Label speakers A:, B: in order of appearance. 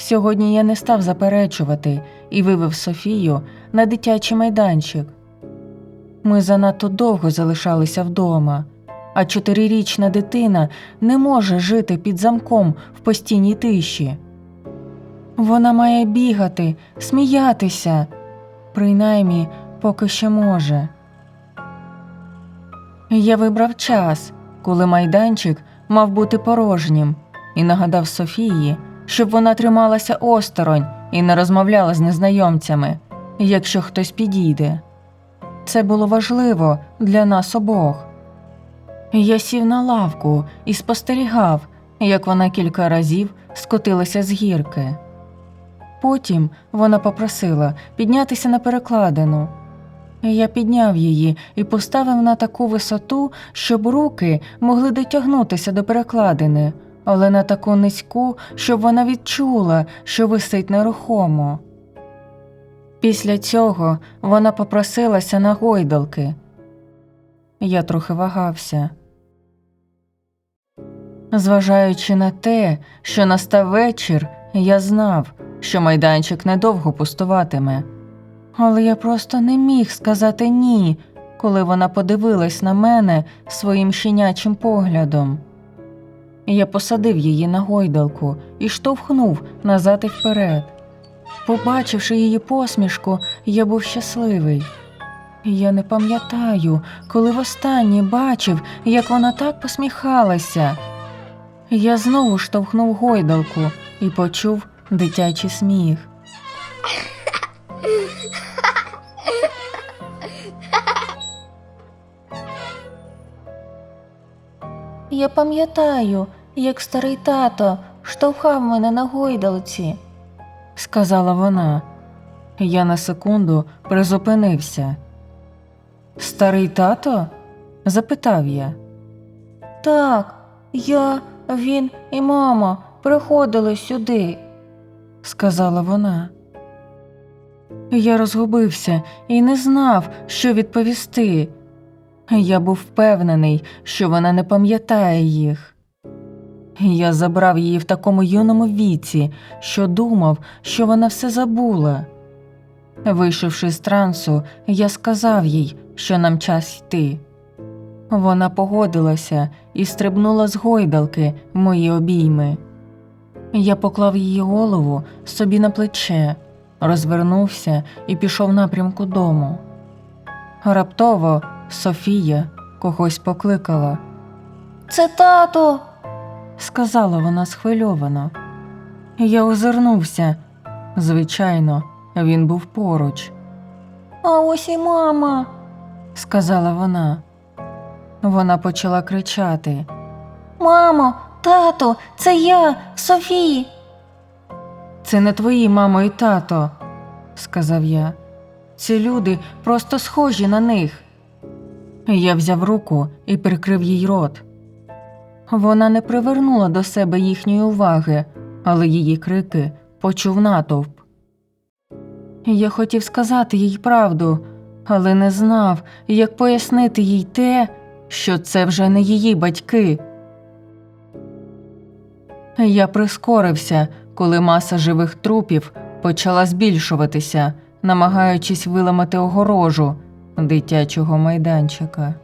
A: Сьогодні я не став заперечувати і вивев Софію на дитячий майданчик. Ми занадто довго залишалися вдома, а чотирирічна дитина не може жити під замком в постійній тиші. Вона має бігати, сміятися, принаймні, поки ще може. Я вибрав час, коли майданчик мав бути порожнім, і нагадав Софії, щоб вона трималася осторонь і не розмовляла з незнайомцями, якщо хтось підійде. Це було важливо для нас обох. Я сів на лавку і спостерігав, як вона кілька разів скотилася з гірки. Потім вона попросила піднятися на перекладину. Я підняв її і поставив на таку висоту, щоб руки могли дотягнутися до перекладини, але на таку низьку, щоб вона відчула, що висить нерухомо. Після цього вона попросилася на гойдалки. Я трохи вагався. Зважаючи на те, що настав вечір, я знав, що майданчик недовго пустуватиме. Але я просто не міг сказати ні, коли вона подивилась на мене своїм щенячим поглядом. Я посадив її на гойдалку і штовхнув назад і вперед. Побачивши її посмішку, я був щасливий. Я не пам'ятаю, коли востаннє бачив, як вона так посміхалася. Я знову штовхнув гойдалку і почув дитячий сміх. Я пам'ятаю, як старий тато штовхав мене на гойдалці, сказала вона. Я на секунду призупинився. Старий тато? запитав я. Так, я, він і мама приходили сюди, сказала вона. Я розгубився і не знав, що відповісти. Я був впевнений, що вона не пам'ятає їх. Я забрав її в такому юному віці, що думав, що вона все забула. Вийшовши з трансу, я сказав їй, що нам час йти. Вона погодилася і стрибнула з гойдалки в мої обійми. Я поклав її голову собі на плече, розвернувся і пішов в напрямку дому. Раптово Софія когось покликала. Це тато, сказала вона схвильовано. Я озирнувся. Звичайно, він був поруч. А ось і мама, сказала вона. Вона почала кричати. Мамо, тато, це я, Софії. Це не твої мамо і тато, сказав я. Ці люди просто схожі на них. Я взяв руку і прикрив їй рот. Вона не привернула до себе їхньої уваги, але її крики почув натовп. Я хотів сказати їй правду, але не знав, як пояснити їй те, що це вже не її батьки. Я прискорився, коли маса живих трупів почала збільшуватися, намагаючись виламати огорожу дитячого майданчика.